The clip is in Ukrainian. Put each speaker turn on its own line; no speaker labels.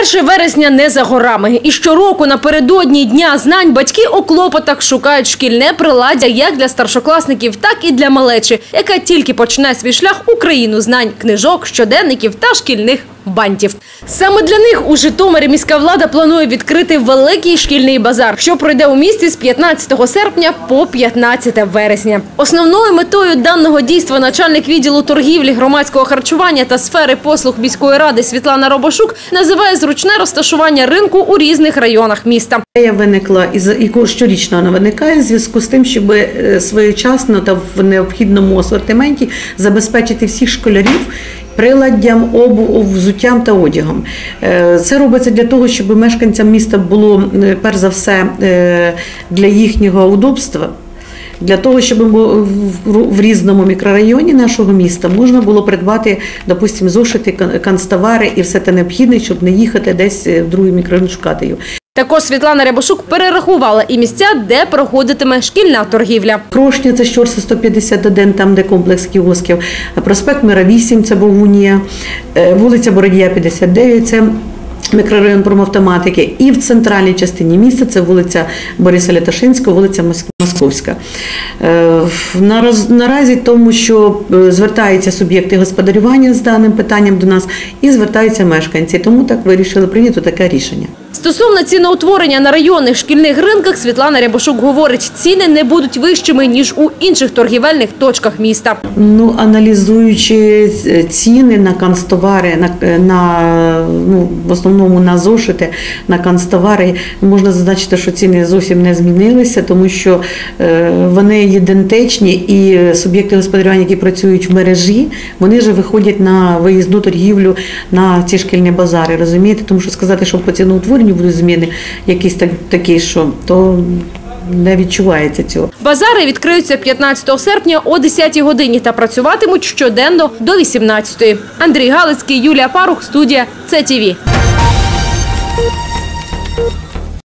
1 вересня не за горами. І щороку напередодні Дня знань батьки у клопотах шукають шкільне приладдя як для старшокласників, так і для малечі, яка тільки почне свій шлях у країну знань, книжок, щоденників та шкільних бантів. Саме для них у Житомирі міська влада планує відкрити великий шкільний базар, що пройде у місті з 15 серпня по 15 вересня. Основною метою даного дійства начальник відділу торгівлі, громадського харчування та сфери послуг міської ради Світлана Робошук називає зручне розташування ринку у різних районах міста.
Ідея виникла і щорічно вона виникає в зв'язку з тим, щоб е, своєчасно та в необхідному асортименті забезпечити всіх школярів. Приладдям, обу, взуттям та одягом. Е, Це робиться для того, щоб мешканцям міста було е, перш за все для їхнього удобства. Для того, щоб в- різному мікрорайоні нашого міста можна було придбати, допустимо, зошити, кан- канцтовари і все те необхідне, щоб не їхати десь е, в другий мікрорайон шукати його.
Також Світлана Рябошук перерахувала і місця, де проходитиме шкільна торгівля.
Крошня це Щорса 151, там де комплекс кіосків. Проспект Мира 8, це Богунія, е, вулиця Бородія 59, це мікрорайон промавтоматики. І в центральній частині міста це вулиця Бориса Ляташинського, вулиця Мос- Московська. Е, Наразі тому, що е, звертаються суб'єкти господарювання з даним питанням до нас і звертаються мешканці. Тому так вирішили прийняти таке рішення.
Стосовно ціноутворення на районних шкільних ринках, Світлана Рябошук говорить, ціни не будуть вищими, ніж у інших торгівельних точках міста.
Ну, аналізуючи е, ціни на канцтовари, на, на ну, в основному на зошити, на канцтовари, можна зазначити, що ціни зовсім не змінилися, тому що е, вони ідентичні і суб'єкти господарювання, які працюють в мережі, вони вже виходять на виїзну торгівлю на ці шкільні базари. Розумієте? Тому що сказати, що по ціноутворенню будуть зміни якісь так, такі, що то не відчувається цього.
Базари відкриються 15 серпня о 10 годині та працюватимуть щоденно до 18. Андрій Галицький, Юлія Парух, студія ЦТВ.